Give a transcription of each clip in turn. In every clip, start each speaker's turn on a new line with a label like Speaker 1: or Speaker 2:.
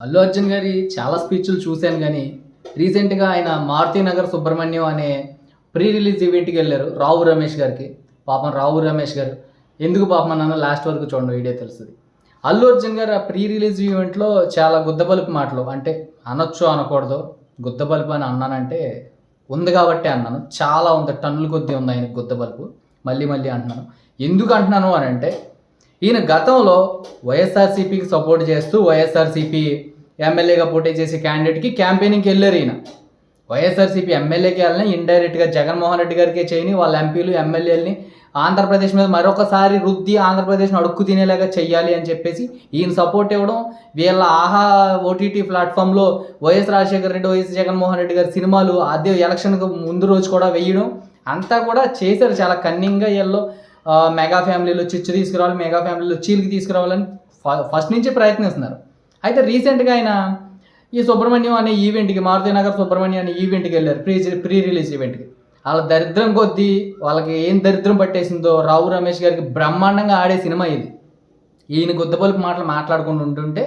Speaker 1: అల్లు అర్జున్ గారి చాలా స్పీచ్లు చూశాను కానీ రీసెంట్గా ఆయన మారుతి నగర్ సుబ్రహ్మణ్యం అనే ప్రీ రిలీజ్ ఈవెంట్కి వెళ్ళారు రావు రమేష్ గారికి. పాపం రావు రమేష్ గారు. ఎందుకు పాపం నాన్న లాస్ట్ వరకు చూడండి వీడియో తెలుస్తుంది. అల్లు అర్జున్ గారు ఆ ప్రీ రిలీజ్ ఈవెంట్లో చాలా గుద్దబలుపు మాటలు. అంటే అనొచ్చు అనకూడదు గుద్దబలుపు అని అన్నానంటే ఉంది కాబట్టి అన్నాను. చాలా ఉంది టన్నుల కొద్దీ ఉంది ఆయన గుద్దబలుపు. మళ్ళీ మళ్ళీ అంటున్నాను. ఎందుకు అంటున్నాను అని అంటే ఈయన గతంలో వైఎస్ఆర్సీపీకి సపోర్ట్ చేస్తూ వైఎస్ఆర్సీపీ ఎమ్మెల్యేగా పోటీ చేసే క్యాండిడేట్కి క్యాంపెయినింగ్కి వెళ్ళారు ఈయన. వైఎస్ఆర్సీపీ ఎమ్మెల్యేకి వెళ్ళిన ఇండైరెక్ట్గా జగన్మోహన్ రెడ్డి గారికే చేయని వాళ్ళ ఎంపీలు ఎమ్మెల్యేలని ఆంధ్రప్రదేశ్ మీద మరొకసారి రుద్ది ఆంధ్రప్రదేశ్ను అడుక్కు తినేలాగా చెయ్యాలి అని చెప్పేసి ఈయన సపోర్ట్ ఇవ్వడం వీళ్ళ ఆహా ఓటీటీ ప్లాట్ఫామ్లో వైఎస్ రాజశేఖర రెడ్డి వైఎస్ జగన్మోహన్ రెడ్డి గారి సినిమాలు అదే ఎలక్షన్కు ముందు రోజు కూడా వేయడం అంతా కూడా చేశారు. చాలా కన్నింగ్గా వీళ్ళు మెగా ఫ్యామిలీలో చిచ్చు తీసుకురావాలి మెగా ఫ్యామిలీలో చీలికి తీసుకురావాలని ఫ- ఫస్ట్ నుంచి ప్రయత్నిస్తున్నారు. అయితే రీసెంట్గా ఆయన ఈ సుబ్రహ్మణ్యం అనే ఈవెంట్కి మారుతి నగర్ సుబ్రహ్మణ్యం అనే ఈవెంట్కి వెళ్ళారు ప్రీ ప్రీ రిలీజ్ ఈవెంట్కి. వాళ్ళ దరిద్రం కొద్దీ వాళ్ళకి ఏం దరిద్రం పట్టేసిందో రావు రమేష్ గారికి బ్రహ్మాండంగా ఆడే సినిమా ఇది. ఈయన గుద్దపలుపు మాటలు మాట్లాడుకుంటూ ఉంటుంటే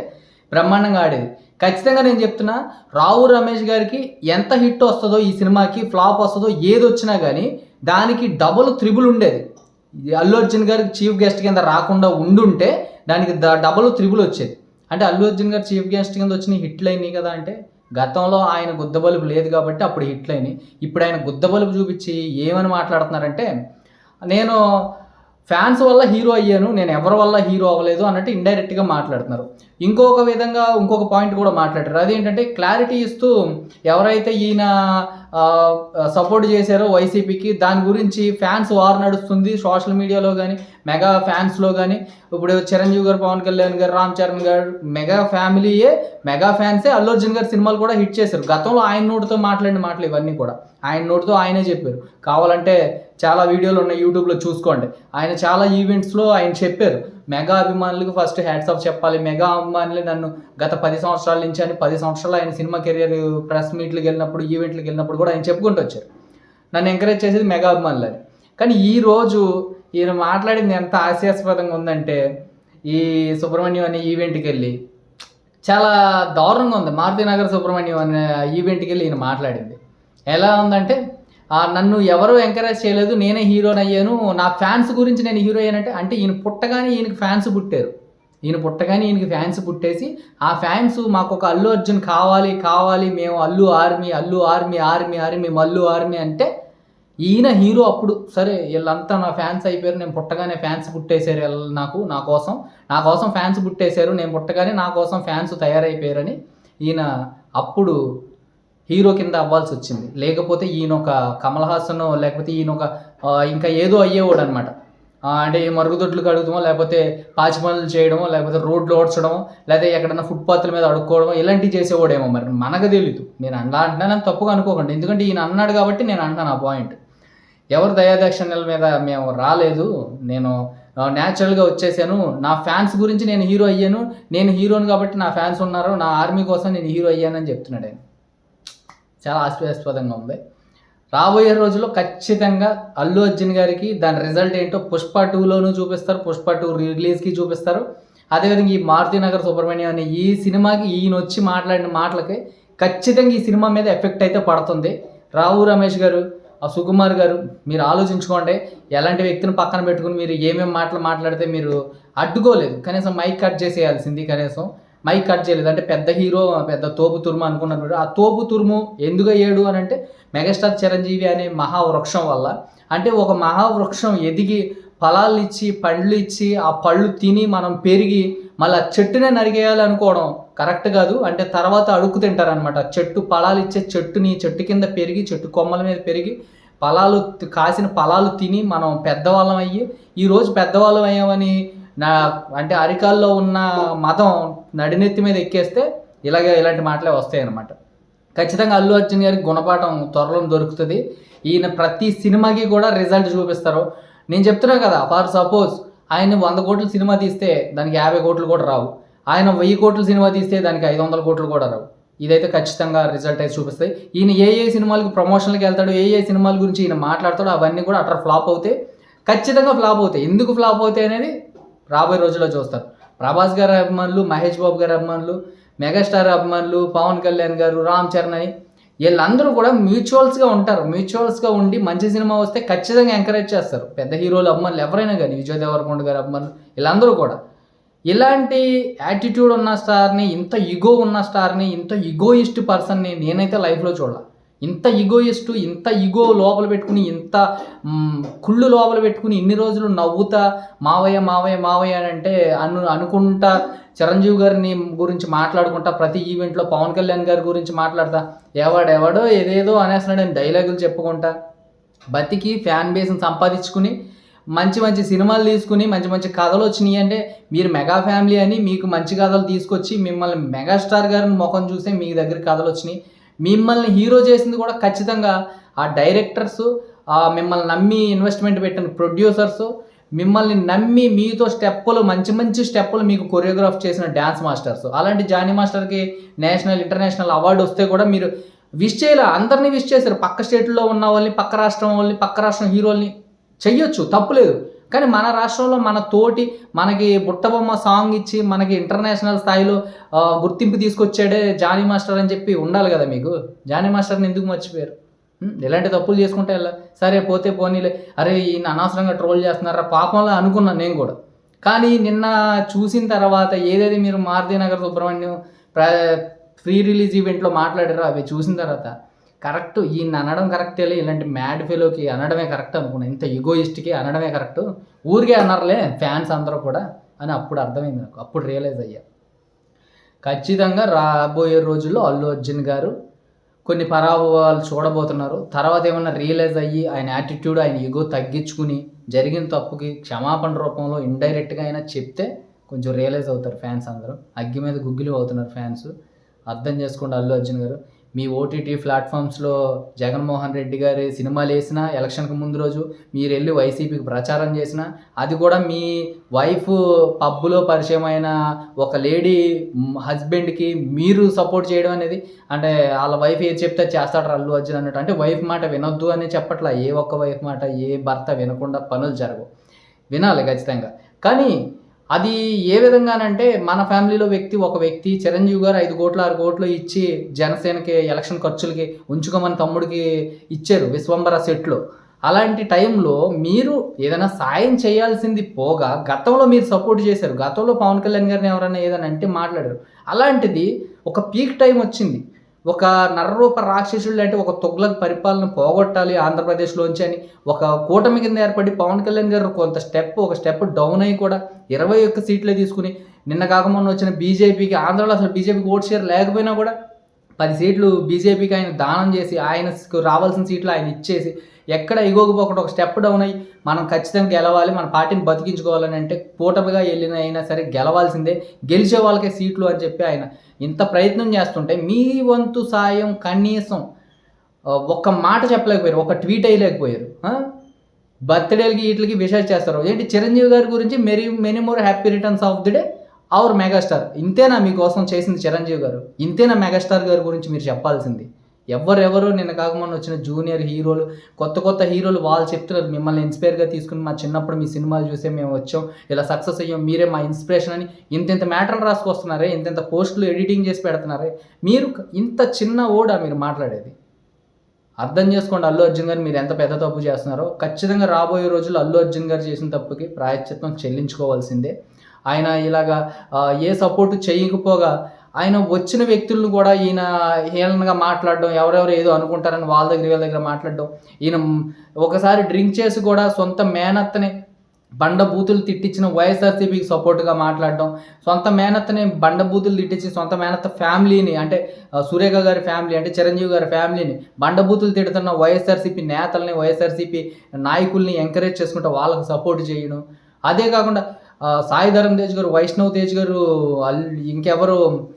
Speaker 1: బ్రహ్మాండంగా ఆడేది. ఖచ్చితంగా నేను చెప్తున్నా రావు రమేష్ గారికి ఎంత హిట్ వస్తుందో ఈ సినిమాకి ఫ్లాప్ వస్తుందో ఏది వచ్చినా కానీ దానికి డబుల్ త్రిబుల్ ఉండేది. అల్లు అర్జున్ గారికి చీఫ్ గెస్ట్ కింద రాకుండా ఉండుంటే దానికి ద డబుల్ త్రిబుల్ వచ్చేది. అంటే అల్లు అర్జున్ గారు చీఫ్ గెస్ట్ కింద వచ్చిన హిట్లు అయినాయి కదా అంటే గతంలో ఆయన గుద్దబలుపు లేదు కాబట్టి అప్పుడు హిట్లు అయినాయి. ఇప్పుడు ఆయన గుద్దబలుపు చూపించి ఏమని మాట్లాడుతున్నారంటే నేను ఫ్యాన్స్ వల్ల హీరో అయ్యాను నేను ఎవరి వల్ల హీరో అవ్వలేదు అన్నట్టు ఇండైరెక్ట్గా మాట్లాడుతున్నారు. ఇంకొక విధంగా ఇంకొక పాయింట్ కూడా మాట్లాడారు. అదేంటంటే క్లారిటీ ఇస్తూ ఎవరైతే ఈయన సపోర్ట్ చేశారో వైసీపీకి దాని గురించి ఫ్యాన్స్ వార్ నడుస్తుంది. సోషల్ మీడియాలో కానీ మెగా ఫ్యాన్స్లో కానీ ఇప్పుడు చిరంజీవి గారు పవన్ కళ్యాణ్ గారు రామ్ చరణ్ గారు మెగా ఫ్యామిలీయే మెగా ఫ్యాన్సే అల్లు అర్జున్ గారి సినిమాలు కూడా హిట్ చేశారు. గతంలో ఆయన నోటితో మాట్లాడిన మాటలు ఇవన్నీ కూడా. ఆయన నోటితో ఆయనే చెప్పారు. కావాలంటే చాలా వీడియోలు ఉన్నాయి యూట్యూబ్లో చూసుకోండి. ఆయన చాలా ఈవెంట్స్లో ఆయన చెప్పారు. మెగా అభిమానులకు ఫస్ట్ హ్యాట్స్ ఆఫ్ చెప్పాలి. మెగా అభిమానులు నన్ను గత పది సంవత్సరాల నుంచి అని పది సంవత్సరాలు ఆయన సినిమా కెరియర్ ప్రెస్ మీట్లకు వెళ్ళినప్పుడు ఈవెంట్లకు వెళ్ళినప్పుడు కూడా ఆయన చెప్పుకుంటూ వచ్చారు. నన్ను ఎంకరేజ్ చేసేది మెగా అభిమానులు అని. కానీ ఈ రోజు ఈయన మాట్లాడింది ఎంత హాస్యాస్పదంగా ఉందంటే ఈ సుబ్రహ్మణ్యం అనే ఈవెంట్కి వెళ్ళి చాలా దారుణంగా ఉంది. మారుతి నగర్ సుబ్రహ్మణ్యం అనే ఈవెంట్కి వెళ్ళి ఈయన మాట్లాడింది. ఎలా ఉందంటే నన్ను ఎవరూ ఎంకరేజ్ చేయలేదు నేనే హీరోని అయ్యాను. నా ఫ్యాన్స్ గురించి నేను హీరో అయ్యానంటే అంటే ఈయన పుట్టగానే ఈయనకి ఫ్యాన్స్ పుట్టారు. ఈయన పుట్టగానే ఈయనకి ఫ్యాన్స్ పుట్టేసి ఆ ఫ్యాన్స్ మాకు ఒక అల్లు అర్జున్ కావాలి కావాలి మేము Allu army Allu army army army మేము అల్లు ఆర్మీ అంటే ఈయన హీరో అప్పుడు సరే వీళ్ళంతా నా ఫ్యాన్స్ అయిపోయారు నేను పుట్టగానే ఫ్యాన్స్ పుట్టేశారు వీళ్ళు నాకు నా కోసం. నా కోసం ఫ్యాన్స్ పుట్టేశారు నేను పుట్టగానే నా కోసం ఫ్యాన్స్ తయారైపోయారని ఈయన అప్పుడు హీరో కింద అవ్వాల్సి వచ్చింది. లేకపోతే ఈయన ఒక కమల్ హాసన్ లేకపోతే ఈయన ఒక ఇంకా ఏదో అయ్యేవాడు అనమాట అంటే మరుగుదొడ్లు కడుగుతామో లేకపోతే పాచి పనులు చేయడమో లేకపోతే రోడ్లు ఓడ్చడమో లేకపోతే ఎక్కడన్నా ఫుట్పాత్ల మీద అడుక్కోవడమో ఇలాంటివి చేసేవాడేమో మరి. మనకు తెలీదు. నేను అలా అంటున్నానని తప్పుగా అనుకోకండి. ఎందుకంటే ఈయన అన్నాడు కాబట్టి నేను అంటాను ఆ పాయింట్ ఎవరు దయాదక్షిణల మీద మేము రాలేదు. నేను న్యాచురల్గా వచ్చేసాను. నా ఫ్యాన్స్ గురించి నేను హీరో అయ్యాను. నేను హీరోని కాబట్టి నా ఫ్యాన్స్ ఉన్నారు. నా ఆర్మీ కోసం నేను హీరో అయ్యానని చెప్తున్నాడు ఆయన. చాలా ఆస్పదాస్పదంగా ఉంది. రాబోయే రోజుల్లో ఖచ్చితంగా అల్లు అర్జున్ గారికి దాని రిజల్ట్ ఏంటో పుష్ప టూలోనూ చూపిస్తారు పుష్ప టూ రిలీజ్కి చూపిస్తారు. అదేవిధంగా ఈ మారుతి నగర్ సుబ్రహ్మణ్యం అనే ఈ సినిమాకి ఈయన వచ్చి మాట్లాడిన మాటలకి ఖచ్చితంగా ఈ సినిమా మీద ఎఫెక్ట్ అయితే పడుతుంది. రావు రమేష్ గారు ఆ సుకుమార్ గారు మీరు ఆలోచించుకోండి ఎలాంటి వ్యక్తిని పక్కన పెట్టుకుని మీరు ఏమేమి మాటలు మాట్లాడితే మీరు అడ్డుకోలేదు. కనీసం మైక్ కట్ చేసేయాల్సింది కనీసం. మైక్ కట్ చేయలేదు. అంటే పెద్ద హీరో పెద్ద తోపు తురుము అనుకున్నారు ఆ తోపు తురుము ఎందుకు అయ్యాడు అని అంటే మెగాస్టార్ చిరంజీవి అనే మహావృక్షం వల్ల. అంటే ఒక మహావృక్షం ఎదిగి ఫలాలు ఇచ్చి పండ్లు ఇచ్చి ఆ పళ్ళు తిని మనం పెరిగి మళ్ళీ ఆ చెట్టునే నరికేయాలి అనుకోవడం కరెక్ట్ కాదు. అంటే తర్వాత అడుక్కు తింటారనమాట చెట్టు ఫలాలు ఇచ్చే చెట్టుని చెట్టు కింద పెరిగి చెట్టు కొమ్మల మీద పెరిగి ఫలాలు కాసిన ఫలాలు తిని మనం పెద్దవాళ్ళం అయ్యి ఈరోజు పెద్దవాళ్ళం అయ్యామని నా అంటే అరికాల్లో ఉన్న మతం నడినెత్తి మీద ఎక్కేస్తే ఇలాగే ఇలాంటి మాటలే వస్తాయి అన్నమాట ఖచ్చితంగా అల్లు అర్జున్ గారికి గుణపాఠం త్వరలో దొరుకుతుంది. ఈయన ప్రతి సినిమాకి కూడా రిజల్ట్ చూపిస్తారు. నేను చెప్తున్నా కదా ఫర్ సపోజ్ ఆయన వంద కోట్ల సినిమా తీస్తే దానికి యాభై కోట్లు కూడా రావు. ఆయన వెయ్యి కోట్ల సినిమా తీస్తే దానికి ఐదు వందల కోట్లు కూడా రావు. ఇదైతే ఖచ్చితంగా రిజల్ట్ అయితే చూపిస్తాయి. ఈయన ఏ ఏ సినిమాలకు ప్రమోషన్లకు వెళ్తాడు ఏ ఏ సినిమాల గురించి ఈయన మాట్లాడతాడో అవన్నీ కూడా అట్లా ఫ్లాప్ అవుతాయి. ఖచ్చితంగా ఫ్లాప్ అవుతాయి. ఎందుకు ఫ్లాప్ అవుతాయి అనేది రాబోయే రోజుల్లో చూస్తారు. ప్రభాస్ గారి అభిమానులు మహేష్ బాబు గారి అభిమానులు మెగాస్టార్ అభిమానులు పవన్ కళ్యాణ్ గారు రామ్ చరణ్ అని వీళ్ళందరూ కూడా మ్యూచువల్స్గా ఉంటారు. మ్యూచువల్స్గా ఉండి మంచి సినిమా వస్తే ఖచ్చితంగా ఎంకరేజ్ చేస్తారు. పెద్ద హీరోలు అభిమానులు ఎవరైనా కానీ విజయ్ దేవరకొండ గారి అభిమానులు వీళ్ళందరూ కూడా. ఇలాంటి యాటిట్యూడ్ ఉన్న స్టార్ని ఇంత ఇగో ఉన్న స్టార్ని ఇంత ఇగోయిస్ట్ పర్సన్ని నేనైతే లైఫ్లో చూడాలి. ఇంత ఈగోయిస్ట్ ఇంత ఈగో లోపల పెట్టుకుని ఇంత కుళ్ళు లోపల పెట్టుకుని ఇన్ని రోజులు నవ్వుతా మావయ్య మావయ్య మావయ్య అని అంటే అను అనుకుంటా చిరంజీవి గారిని గురించి మాట్లాడుకుంటా ప్రతి ఈవెంట్లో పవన్ కళ్యాణ్ గారి గురించి మాట్లాడతా ఎవడెవడో ఏదేదో అనేస్తున్నాడని డైలాగులు చెప్పుకుంటా. బతికి ఫ్యాన్ బేస్ని సంపాదించుకుని మంచి మంచి సినిమాలు తీసుకుని మంచి మంచి కథలు వచ్చినాయి అంటే మీరు మెగా ఫ్యామిలీ అని మీకు మంచి కథలు తీసుకొచ్చి మిమ్మల్ని మెగాస్టార్ గారిని ముఖం చూసే మీ దగ్గర కథలు వచ్చినాయి. మిమ్మల్ని హీరో చేసింది కూడా ఖచ్చితంగా ఆ డైరెక్టర్స్ మిమ్మల్ని నమ్మి ఇన్వెస్ట్మెంట్ పెట్టిన ప్రొడ్యూసర్స్ మిమ్మల్ని నమ్మి మీతో స్టెప్పులు మంచి మంచి స్టెప్పులు మీకు కొరియోగ్రాఫ్ చేసిన డ్యాన్స్ మాస్టర్స్. అలాంటి జానీ మాస్టర్కి నేషనల్ ఇంటర్నేషనల్ అవార్డు వస్తే కూడా మీరు విష్ చేయలే అందరినీ విష్ చేశారు. పక్క స్టేట్లో ఉన్న వాళ్ళని పక్క రాష్ట్రం వాళ్ళని పక్క రాష్ట్రం హీరోల్ని చెయ్యొచ్చు తప్పులేదు కానీ మన రాష్ట్రంలో మన తోటి మనకి బుట్టబొమ్మ సాంగ్ ఇచ్చి మనకి ఇంటర్నేషనల్ స్థాయిలో గుర్తింపు తీసుకొచ్చాడే జానీ మాస్టర్ అని చెప్పి ఉండాలి కదా మీకు? జానీ మాస్టర్ని ఎందుకు మర్చిపోయారు? ఇలాంటి తప్పులు చేసుకుంటే ఎలా? సరే పోతే పోనీలే. అరే ఈయన అనవసరంగా ట్రోల్ చేస్తున్నారా? పాపంలో అనుకున్నాను నేను కూడా. కానీ నిన్న చూసిన తర్వాత ఏదైతే మీరు మారుతి నగర్ సుబ్రహ్మణ్యం ప్ర ఫ్రీ రిలీజ్ ఈవెంట్లో మాట్లాడారో అవి చూసిన తర్వాత కరెక్ట్ ఈయన అనడం కరెక్టేలే ఇలాంటి మ్యాడ్ ఫెలోకి అనడమే కరెక్ట్ అనుకున్నాను ఇంత ఈగోయిస్ట్కి అనడమే కరెక్ట్. ఊరికే అన్నారులే ఫ్యాన్స్ అందరూ కూడా అని అప్పుడు అర్థమైంది నాకు. అప్పుడు రియలైజ్ అయ్యా. ఖచ్చితంగా రాబోయే రోజుల్లో అల్లు అర్జున్ గారు కొన్ని పరాభవాలు చూడబోతున్నారు. తర్వాత ఏమైనా రియలైజ్ అయ్యి ఆయన యాటిట్యూడ్ ఆయన ఈగో తగ్గించుకుని జరిగిన తప్పుకి క్షమాపణ రూపంలో ఇండైరెక్ట్గా అయినా చెప్తే కొంచెం రియలైజ్ అవుతారు ఫ్యాన్స్ అందరూ. అగ్గి మీద గుగ్గిలి అవుతున్నారు ఫ్యాన్స్. అర్థం చేసుకోండి అల్లు అర్జున్ గారు. మీ ఓటీటీ ప్లాట్ఫామ్స్లో జగన్మోహన్ రెడ్డి గారి సినిమాలు వేసినా ఎలక్షన్కి ముందు రోజు మీరు వెళ్ళి వైసీపీకి ప్రచారం చేసినా అది కూడా మీ వైఫ్ పబ్బులో పరిచయమైన ఒక లేడీ హస్బెండ్కి మీరు సపోర్ట్ చేయడం అనేది అంటే వాళ్ళ వైఫ్ ఏది చెప్తే చేస్తాడు అల్లు అర్జున్ అన్నట్టు. అంటే వైఫ్ మాట వినొద్దు అని చెప్పట్లా ఏ ఒక్క వైఫ్ మాట ఏ భర్త వినకుండా పనులు జరగవు. వినాలి ఖచ్చితంగా. కానీ అది ఏ విధంగానంటే మన ఫ్యామిలీలో వ్యక్తి ఒక వ్యక్తి చిరంజీవి గారు ఐదు కోట్లు ఆరు కోట్లు ఇచ్చి జనసేనకి ఎలక్షన్ ఖర్చులకి ఉంచుకోమని తమ్ముడికి ఇచ్చారు విశ్వంబర సెట్లో. అలాంటి టైంలో మీరు ఏదైనా సాయం చేయాల్సింది పోగా గతంలో మీరు సపోర్ట్ చేశారు. గతంలో పవన్ కళ్యాణ్ గారిని ఎవరైనా ఏదైనా అంటే మాట్లాడారు. అలాంటిది ఒక పీక్ టైం వచ్చింది. ఒక నర్రూప రాక్షసుడు అంటే ఒక తొగ్లక్ పరిపాలన పోగొట్టాలి ఆంధ్రప్రదేశ్లోంచి అని. ఒక కూటమి కింద ఏర్పడి పవన్ కళ్యాణ్ గారు కొంత స్టెప్ ఒక స్టెప్ డౌన్ అయ్యి కూడా ఇరవై ఒక్క సీట్లే తీసుకుని నిన్న కాకముందు వచ్చిన బీజేపీకి ఆంధ్రలో అసలు బీజేపీకి ఓట్ షేర్ లేకపోయినా కూడా పది సీట్లు బీజేపీకి ఆయన దానం చేసి ఆయనకు రావాల్సిన సీట్లు ఆయన ఇచ్చేసి ఎక్కడ ఇగోకపోకుండా ఒక స్టెప్ డౌన్ అయ్యి మనం ఖచ్చితంగా గెలవాలి మన పార్టీని బతికించుకోవాలని అంటే కూటమిగా వెళ్ళిన అయినా సరే గెలవాల్సిందే గెలిచే వాళ్ళకే సీట్లు అని చెప్పి ఆయన ఇంత ప్రయత్నం చేస్తుంటే మీ వంతు సాయం కనీసం ఒక్క మాట చెప్పలేకపోయారు ఒక ట్వీట్ వేయలేకపోయారు బర్త్డేలకి వీటికి విషయాలు చేస్తారు. ఏంటి చిరంజీవి గారి గురించి many many more happy returns of the day our megastar ఇంతేనా మీకోసం చేసింది చిరంజీవి గారు? ఇంతేనా మెగాస్టార్ గారి గురించి మీరు చెప్పాల్సింది? ఎవరెవరు నిన్న కాకమని వచ్చిన జూనియర్ హీరోలు కొత్త కొత్త హీరోలు వాళ్ళు చెప్తున్నారు మిమ్మల్ని ఇన్స్పైర్గా తీసుకుని మా చిన్నప్పుడు మీ సినిమాలు చూసే మేము వచ్చాం ఇలా సక్సెస్ అయ్యాం మీరే మా ఇన్స్పిరేషన్ అని ఇంత ఇంత మ్యాటర్లు రాసుకొస్తున్నారే ఇంత పోస్టులు ఎడిటింగ్ చేసి పెడుతున్నారే. మీరు ఇంత చిన్న ఓడా మీరు మాట్లాడేది. అర్థం చేసుకోండి అల్లు అర్జున్ గారు మీరు ఎంత పెద్ద తప్పు చేస్తున్నారో. ఖచ్చితంగా రాబోయే రోజుల్లో అల్లు అర్జున్ గారు చేసిన తప్పుకి ప్రాయశ్చిత్వం చెల్లించుకోవాల్సిందే. ఆయన ఇలాగా ఏ సపోర్టు చేయకపోగా ఆయన వచ్చిన వ్యక్తులను కూడా ఈయన హేళనగా మాట్లాడడం ఎవరెవరు ఏదో అనుకుంటారని వాళ్ళ దగ్గర వీళ్ళ దగ్గర మాట్లాడడం ఈయన ఒకసారి డ్రింక్ చేసి కూడా సొంత మేనత్తని బండ బూతులు తిట్టించిన వైఎస్ఆర్సీపీకి సపోర్ట్గా మాట్లాడడం సొంత మేనత్తని బండ బూతులు తిట్టించి సొంత మేనత్త ఫ్యామిలీని అంటే సురేఖ గారి ఫ్యామిలీ అంటే చిరంజీవి గారి ఫ్యామిలీని బండ బూతులు తిడుతున్న వైఎస్ఆర్సీపీ నేతల్ని వైఎస్ఆర్సీపీ నాయకుల్ని ఎంకరేజ్ చేసుకుంటూ వాళ్ళకి సపోర్ట్ చేయడం. అదే కాకుండా సాయి ధరమ్ తేజ్ గారు వైష్ణవ్ తేజ్ గారు అల్- ఇంకెవరు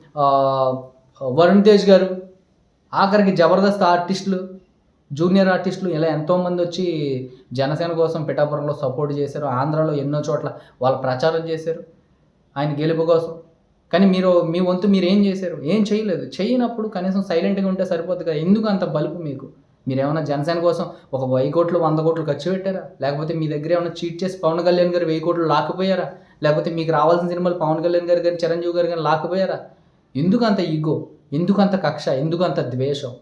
Speaker 1: వరుణ్ తేజ్ గారు ఆఖరికి జబర్దస్త్ ఆర్టిస్టులు జూనియర్ ఆర్టిస్టులు ఇలా ఎంతోమంది వచ్చి జనసేన కోసం పిఠాపురంలో సపోర్ట్ చేశారు. ఆంధ్రాలో ఎన్నో చోట్ల వాళ్ళు ప్రచారం చేశారు. ఆయన గెలుపు కోసం. కానీ మీరు మీ వంతు మీరు ఏం చేశారు? ఏం చేయలేదు. చేయనప్పుడు కనీసం సైలెంట్గా ఉంటే సరిపోతుంది కదా. ఎందుకు అంత బలుపు మీకు? మీరు ఏమైనా జనసేన కోసం ఒక వెయ్యి కోట్లు వంద కోట్లు ఖర్చు పెట్టారా? లేకపోతే మీ దగ్గర ఏమైనా చీట్ చేసి పవన్ కళ్యాణ్ గారు వెయ్యి కోట్లు లాక్కుపోయారా? లేకపోతే మీకు రావాల్సిన సినిమాలు పవన్ కళ్యాణ్ గారు కానీ చిరంజీవి గారు కానీ లాక్కుపోయారా? ఎందుకు అంత ఈగో ఎందుకు అంత కక్ష? ఎందుకు అంత ద్వేషం?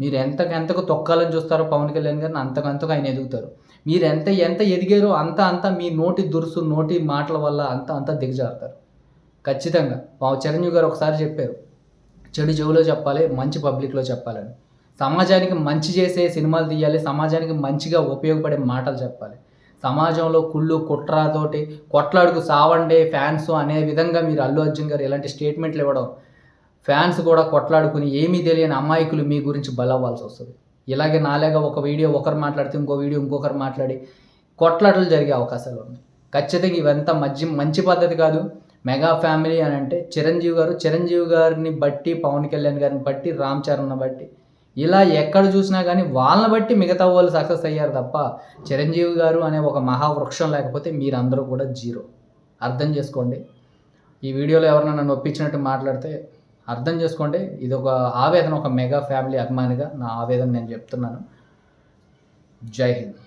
Speaker 1: మీరు ఎంతకు ఎంతకు తొక్కాలని చూస్తారో పవన్ కళ్యాణ్ గారిని అంతకంతకు ఆయన ఎదుగుతారు. మీరు ఎంత ఎంత ఎదిగారో అంత అంత మీ నోటి దురుసు నోటి మాటల వల్ల అంత అంత దిగజారుతారు. ఖచ్చితంగా. చిరంజీవి గారు ఒకసారి చెప్పారు. చెడు చెవులో చెప్పాలి మంచి పబ్లిక్లో చెప్పాలని. సమాజానికి మంచి చేసే సినిమాలు తీయాలి సమాజానికి మంచిగా ఉపయోగపడే మాటలు చెప్పాలి. సమాజంలో కుళ్ళు కుట్రతోటి కొట్లాడుకు సావండే ఫ్యాన్స్ అనే విధంగా మీరు అల్లు అర్జున్ గారు ఇలాంటి స్టేట్మెంట్లు ఇవ్వడం ఫ్యాన్స్ కూడా కొట్లాడుకుని ఏమీ తెలియని అమాయకులు మీ గురించి బలవ్వాల్సి వస్తుంది. ఇలాగే నాలాగా ఒక వీడియో ఒకరు మాట్లాడితే ఇంకో వీడియో ఇంకొకరు మాట్లాడి కొట్లాటలు జరిగే అవకాశాలు ఉన్నాయి. ఖచ్చితంగా ఇవంతా మంచి మంచి పద్ధతి కాదు. మెగా ఫ్యామిలీ అని అంటే చిరంజీవి గారు చిరంజీవి గారిని బట్టి పవన్ కళ్యాణ్ గారిని బట్టి రామ్ చరణ్ని బట్టి ఇలా ఎక్కడ చూసినా కానీ వాళ్ళని బట్టి మిగతా వాళ్ళు సక్సెస్ అయ్యారు తప్ప చిరంజీవి గారు అనే ఒక మహావృక్షం లేకపోతే మీరందరూ కూడా జీరో. అర్థం చేసుకోండి. ఈ వీడియోలో ఎవరైనా నన్ను ఒప్పించినట్టు మాట్లాడితే అర్థం చేసుకోండి. ఇది ఒక ఆవేదన ఒక మెగా ఫ్యామిలీ అభిమానిగా నా ఆవేదన నేను చెప్తున్నాను. జై హింద్.